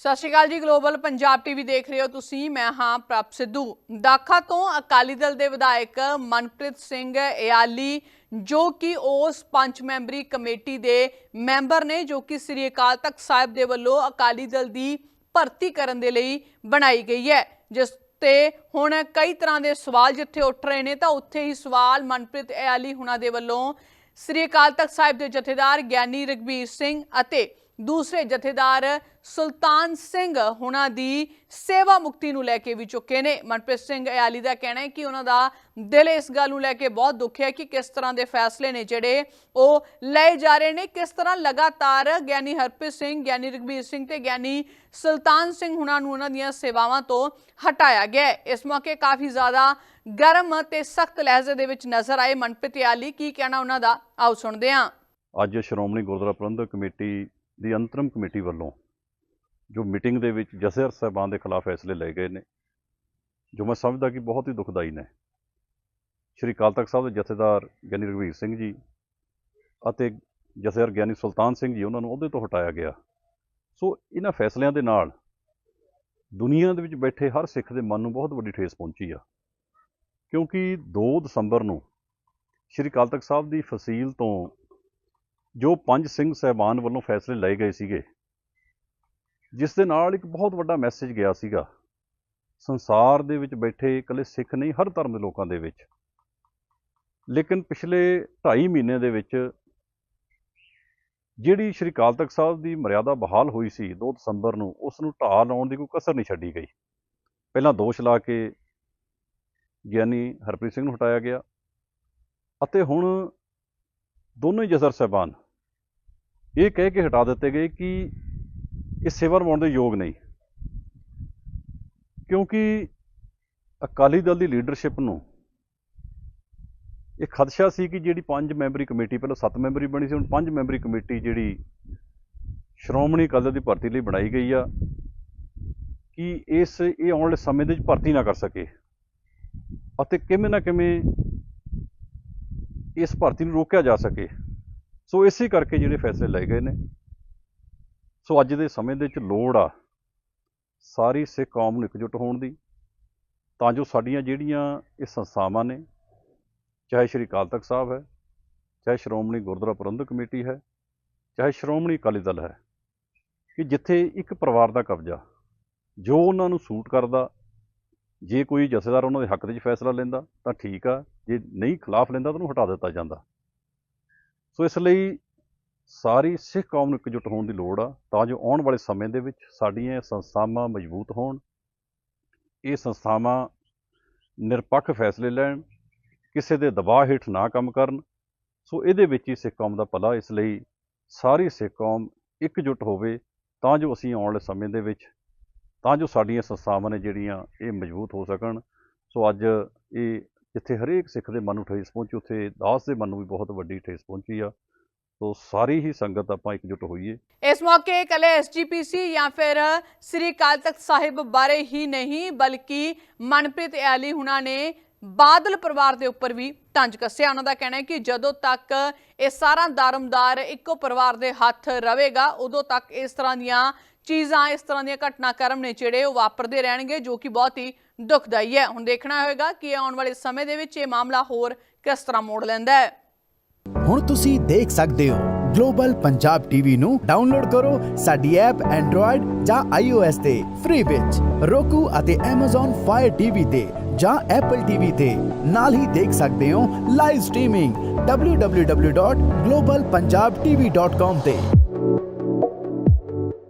ਸਤਿ ਸ਼੍ਰੀ ਅਕਾਲ ਜੀ global Punjab TV ਦੇਖ ਰਹੇ ਹੋ ਤੁਸੀਂ, ਮੈਂ ਹਾਂ ਪ੍ਰਭ ਸਿੱਧੂ। ਦਾਖਾ ਤੋਂ ਅਕਾਲੀ ਦਲ ਦੇ ਵਿਧਾਇਕ ਮਨਪ੍ਰੀਤ ਸਿੰਘ ਇਆਲੀ, ਜੋ ਕਿ ਉਸ ਪੰਜ ਮੈਂਬਰੀ ਕਮੇਟੀ ਦੇ ਮੈਂਬਰ ਨੇ, ਜੋ ਕਿ ਸ੍ਰੀ ਅਕਾਲ ਤਖਤ ਸਾਹਿਬ ਦੇ ਵੱਲੋਂ ਅਕਾਲੀ ਦਲ ਦੀ ਭਰਤੀ ਕਰਨ ਦੇ ਲਈ ਬਣਾਈ ਗਈ ਹੈ। ਜਿਸ ਤੇ ਹੁਣ ਕਈ ਤਰ੍ਹਾਂ ਦੇ ਸਵਾਲ ਜਿੱਥੇ ਉੱਠ ਰਹੇ ਨੇ, ਤਾਂ ਉੱਥੇ ਹੀ ਸਵਾਲ ਮਨਪ੍ਰੀਤ ਇਆਲੀ ਹੁਣਾਂ ਦੇ ਵੱਲੋਂ ਸ੍ਰੀ ਅਕਾਲ ਤਖਤ ਸਾਹਿਬ ਦੇ ਜਥੇਦਾਰ ਗਿਆਨੀ ਰਗਬੀਰ ਸਿੰਘ ਅਤੇ ਦੂਸਰੇ ਜਥੇਦਾਰ ਸੁਲਤਾਨ ਸਿੰਘ ਹੁਣਾਂ ਦੀ ਸੇਵਾ ਮੁਕਤੀ ਨੂੰ ਲੈ ਕੇ ਵੀ ਚੁੱਕੇ ਨੇ। ਮਨਪ੍ਰੀਤ ਸਿੰਘ ਅਯਾਲੀ ਦਾ ਕਹਿਣਾ ਹੈ ਕਿ ਉਹਨਾਂ ਦਾ ਦਿਲ ਇਸ ਗੱਲ ਨੂੰ ਲੈ ਕੇ ਬਹੁਤ ਦੁੱਖ ਹੈ ਕਿ ਕਿਸ ਤਰ੍ਹਾਂ ਦੇ ਫੈਸਲੇ ਨੇ ਜਿਹੜੇ ਉਹ ਲਏ ਜਾ ਰਹੇ ਨੇ। ਕਿਸ ਤਰ੍ਹਾਂ ਲਗਾਤਾਰ ਗਿਆਨੀ ਹਰਪ੍ਰੀਤ ਸਿੰਘ, ਗਿਆਨੀ ਰਗਬੀਰ ਸਿੰਘ ਤੇ ਗਿਆਨੀ ਸੁਲਤਾਨ ਸਿੰਘ ਹੁਣਾਂ ਨੂੰ ਉਹਨਾਂ ਦੀਆਂ ਸੇਵਾਵਾਂ ਤੋਂ ਹਟਾਇਆ ਗਿਆ ਇਸ ਮੌਕੇ ਕਾਫੀ ਜ਼ਿਆਦਾ ਗਰਮ ਤੇ ਸਖਤ ਲਹਿਜ਼ੇ ਦੇ ਵਿੱਚ ਨਜ਼ਰ ਆਏ ਮਨਪ੍ਰੀਤ ਇਆਲੀ ਕੀ ਕਹਿਣਾ ਉਹਨਾਂ ਦਾ? ਆਓ ਸੁਣਦੇ ਹਾਂ। ਅੱਜ ਸ਼੍ਰੋਮਣੀ ਗੁਰਦੁਆਰਾ ਪ੍ਰਬੰਧਕ ਕਮੇਟੀ ਦੀ ਅੰਤਰਮ ਕਮੇਟੀ ਵੱਲੋਂ, ਜੋ ਮੀਟਿੰਗ ਦੇ ਵਿੱਚ ਜਥੇਦਾਰ ਸਾਹਿਬਾਨ ਦੇ ਖਿਲਾਫ ਫੈਸਲੇ ਲਏ ਗਏ ਨੇ, ਜੋ ਮੈਂ ਸਮਝਦਾ ਕਿ ਬਹੁਤ ਹੀ ਦੁਖਦਾਈ ਨੇ। ਸ਼੍ਰੀ ਅਕਾਲ ਤਖਤ ਸਾਹਿਬ ਦੇ ਜਥੇਦਾਰ ਗਿਆਨੀ ਰਘਵੀਰ ਸਿੰਘ ਜੀ ਅਤੇ ਜਥੇਦਾਰ ਗਿਆਨੀ ਸੁਲਤਾਨ ਸਿੰਘ ਜੀ, ਉਹਨਾਂ ਨੂੰ ਅਹੁਦੇ ਤੋਂ ਹਟਾਇਆ ਗਿਆ। ਸੋ ਇਹਨਾਂ ਫੈਸਲਿਆਂ ਦੇ ਨਾਲ ਦੁਨੀਆ ਦੇ ਵਿੱਚ ਬੈਠੇ ਹਰ ਸਿੱਖ ਦੇ ਮਨ ਨੂੰ ਬਹੁਤ ਵੱਡੀ ਠੇਸ ਪਹੁੰਚੀ ਆ। ਕਿਉਂਕਿ 2 ਦਸੰਬਰ ਨੂੰ ਸ਼੍ਰੀ ਅਕਾਲ ਤਖਤ ਸਾਹਿਬ ਦੀ ਫਸੀਲ ਤੋਂ ਜੋ ਪੰਜ ਸਿੰਘ ਸਹਿਬਾਨ ਵੱਲੋਂ ਫੈਸਲੇ ਲਏ ਗਏ ਸੀਗੇ, ਜਿਸ ਦੇ ਨਾਲ ਇੱਕ ਬਹੁਤ ਵੱਡਾ ਮੈਸੇਜ ਗਿਆ ਸੀਗਾ, ਸੰਸਾਰ ਦੇ ਵਿੱਚ ਬੈਠੇ ਇਕੱਲੇ ਸਿੱਖ ਨਹੀਂ, ਹਰ ਧਰਮ ਦੇ ਲੋਕਾਂ ਦੇ ਵਿੱਚ। ਲੇਕਿਨ ਪਿਛਲੇ 2.5 ਮਹੀਨੇ ਦੇ ਵਿੱਚ ਜਿਹੜੀ ਸ਼੍ਰੀ ਅਕਾਲ ਤਖਤ ਸਾਹਿਬ ਦੀ ਮਰਿਆਦਾ ਬਹਾਲ ਹੋਈ ਸੀ 2 ਦਸੰਬਰ ਨੂੰ ਉਸ ਨੂੰ ਢਾਹ ਲਾਉਣ ਦੀ ਕੋਈ ਕਸਰ ਨਹੀਂ ਛੱਡੀ ਗਈ। ਪਹਿਲਾਂ ਦੋਸ਼ ਲਾ ਕੇ ਗਿਆਨੀ ਹਰਪ੍ਰੀਤ ਸਿੰਘ ਨੂੰ ਹਟਾਇਆ ਗਿਆ ਅਤੇ ਹੁਣ ਦੋਨੋਂ ਹੀ ਜਸਰ ਸਾਹਿਬਾਨ ਇਹ ਕਹਿ ਕੇ ਹਟਾ ਦਿੱਤੇ ਗਏ ਕਿ ਇਹ ਸੇਵਾ ਨਿਭਾਉਣ ਦੇ ਯੋਗ ਨਹੀਂ। ਕਿਉਂਕਿ ਅਕਾਲੀ ਦਲ ਦੀ ਲੀਡਰਸ਼ਿਪ ਨੂੰ ਇਹ ਖਦਸ਼ਾ ਸੀ ਕਿ ਜਿਹੜੀ ਪੰਜ ਮੈਂਬਰੀ ਕਮੇਟੀ, ਪਹਿਲਾਂ ਸੱਤ ਮੈਂਬਰੀ ਬਣੀ ਸੀ, ਹੁਣ ਪੰਜ ਮੈਂਬਰੀ ਕਮੇਟੀ ਜਿਹੜੀ ਸ਼੍ਰੋਮਣੀ ਅਕਾਲੀ ਦਲ ਦੀ ਭਰਤੀ ਲਈ ਬਣਾਈ ਗਈ ਆ ਕਿ ਇਸ, ਇਹ ਆਉਣ ਵਾਲੇ ਸਮੇਂ ਦੇ ਵਿੱਚ ਭਰਤੀ ਨਾ ਕਰ ਸਕੇ ਅਤੇ ਕਿਵੇਂ ਨਾ ਕਿਵੇਂ ਇਸ ਭਰਤੀ ਨੂੰ ਰੋਕਿਆ ਜਾ ਸਕੇ। ਸੋ ਇਸੇ ਕਰਕੇ ਜਿਹੜੇ ਫੈਸਲੇ ਲਏ ਗਏ ਨੇ। ਸੋ ਅੱਜ ਦੇ ਸਮੇਂ ਦੇ ਵਿੱਚ ਲੋੜ ਆ ਸਾਰੀ ਸਿੱਖ ਕੌਮ ਨੂੰ ਇਕਜੁੱਟ ਹੋਣ ਦੀ। ਤਾਂ ਜੋ ਸਾਡੀਆਂ ਜਿਹੜੀਆਂ ਇਹ ਸੰਸਥਾਵਾਂ ਨੇ, ਚਾਹੇ ਸ਼੍ਰੀ ਅਕਾਲ ਤਖਤ ਸਾਹਿਬ ਹੈ, ਚਾਹੇ ਸ਼੍ਰੋਮਣੀ ਗੁਰਦੁਆਰਾ ਪ੍ਰਬੰਧਕ ਕਮੇਟੀ ਹੈ, ਚਾਹੇ ਸ਼੍ਰੋਮਣੀ ਅਕਾਲੀ ਦਲ ਹੈ, ਕਿ ਜਿੱਥੇ ਇੱਕ ਪਰਿਵਾਰ ਦਾ ਕਬਜ਼ਾ, ਜੋ ਉਹਨਾਂ ਨੂੰ ਸੂਟ ਕਰਦਾ, ਜੇ ਕੋਈ ਜਥੇਦਾਰ ਉਹਨਾਂ ਦੇ ਹੱਕ ਦੇ ਵਿੱਚ ਫੈਸਲਾ ਲੈਂਦਾ, ਤਾਂ ਠੀਕ ਆ, ਜੇ ਨਹੀਂ ਖਿਲਾਫ ਲੈਂਦਾ, ਤਾਂ ਉਹਨੂੰ ਹਟਾ ਦਿੱਤਾ ਜਾਂਦਾ। ਸੋ ਇਸ ਲਈ ਸਾਰੀ ਸਿੱਖ ਕੌਮ ਨੂੰ ਇਕਜੁੱਟ ਹੋਣ ਦੀ ਲੋੜ ਆ, ਤਾਂ ਜੋ ਆਉਣ ਵਾਲੇ ਸਮੇਂ ਦੇ ਵਿੱਚ ਸਾਡੀਆਂ ਸੰਸਥਾਵਾਂ ਮਜ਼ਬੂਤ ਹੋਣ, ਇਹ ਸੰਸਥਾਵਾਂ ਨਿਰਪੱਖ ਫੈਸਲੇ ਲੈਣ, ਕਿਸੇ ਦੇ ਦਬਾਅ ਹੇਠ ਨਾ ਕੰਮ ਕਰਨ। ਸੋ ਇਹਦੇ ਵਿੱਚ ਹੀ ਸਿੱਖ ਕੌਮ ਦਾ ਭਲਾ, ਇਸ ਲਈ ਸਾਰੀ ਸਿੱਖ ਕੌਮ ਇਕਜੁੱਟ ਹੋਵੇ, ਤਾਂ ਜੋ ਅਸੀਂ ਆਉਣ ਵਾਲੇ ਸਮੇਂ ਦੇ ਵਿੱਚ, ਤਾਂ ਜੋ ਸਾਡੀਆਂ ਸੰਸਥਾਵਾਂ ਨੇ ਜਿਹੜੀਆਂ ਇਹ ਮਜ਼ਬੂਤ ਹੋ ਸਕਣ। ਸੋ ਅੱਜ ਇਹ ਜਿੱਥੇ ਹਰੇਕ ਸਿੱਖ ਦੇ ਮਨ ਨੂੰ ਠੇਸ ਪਹੁੰਚੀ, ਉੱਥੇ ਦਾਸ ਦੇ ਮਨ ਨੂੰ ਵੀ ਬਹੁਤ ਵੱਡੀ ਠੇਸ ਪਹੁੰਚੀ ਆ। ਸੋ ਸਾਰੀ ਹੀ ਸੰਗਤ ਆਪਾਂ ਇਕਜੁੱਟ ਹੋਈਏ। ਇਸ ਮੌਕੇ ਕੱਲੇ ਐਸਜੀਪੀਸੀ ਜਾਂ ਫਿਰ ਸ੍ਰੀ ਅਕਾਲ ਤਖਤ ਸਾਹਿਬ ਬਾਰੇ ਹੀ ਨਹੀਂ, ਬਲਕਿ ਮਨਪ੍ਰੀਤ ਇਆਲੀ ਹੁਣਾਂ ਨੇ ਬਾਦਲ ਪਰਿਵਾਰ ਦੇ ਉੱਪਰ ਵੀ ਤੰਜ ਕੱਸਿਆ। ਉਹਨਾਂ ਦਾ ਕਹਿਣਾ ਹੈ ਕਿ ਜਦੋਂ ਤੱਕ ਇਹ ਸਾਰਾ ਦਾਰਮਦਾਰ ਇੱਕੋ ਪਰਿਵਾਰ ਦੇ ਹੱਥ ਰਵੇਗਾ ਉਦੋਂ ਤੱਕ ਇਸ ਤਰ੍ਹਾਂ ਦੀਆਂ ਚੀਜ਼ਾਂ, ਇਸ ਤਰ੍ਹਾਂ ਦੀਆਂ ਘਟਨਾਕ੍ਰਮ ਨੇ ਜਿਹੜੇ ਉਹ ਵਾਪਰਦੇ ਰਹਿਣਗੇ, ਜੋ ਕਿ ਬਹੁਤ ਹੀ ਦੁਖਦਾਈ ਹੈ। ਹੁਣ ਦੇਖਣਾ ਹੋਵੇਗਾ ਕਿ ਆਉਣ ਵਾਲੇ ਸਮੇਂ ਦੇ ਵਿੱਚ ਇਹ ਮਾਮਲਾ ਹੋਰ ਕਿਸ ਤਰ੍ਹਾਂ ਮੋੜ ਲੈਂਦਾ ਹੈ। ਹੁਣ ਤੁਸੀਂ ਦੇਖ ਸਕਦੇ ਹੋ ਗਲੋਬਲ ਪੰਜਾਬ ਟੀਵੀ ਨੂੰ ਡਾਊਨਲੋਡ ਕਰੋ ਸਾਡੀ ਐਪ ਐਂਡਰੋਇਡ ਜਾਂ iOS ਤੇ ਫ੍ਰੀ ਵਿੱਚ। Roku ਅਤੇ Amazon Fire TV ਤੇ ਜਾਂ Apple TV ਤੇ। ਨਾਲ ਹੀ ਦੇਖ ਸਕਦੇ ਹੋ ਲਾਈਵ ਸਟ੍ਰੀਮਿੰਗ www.globalpunjabtv.com ਤੇ।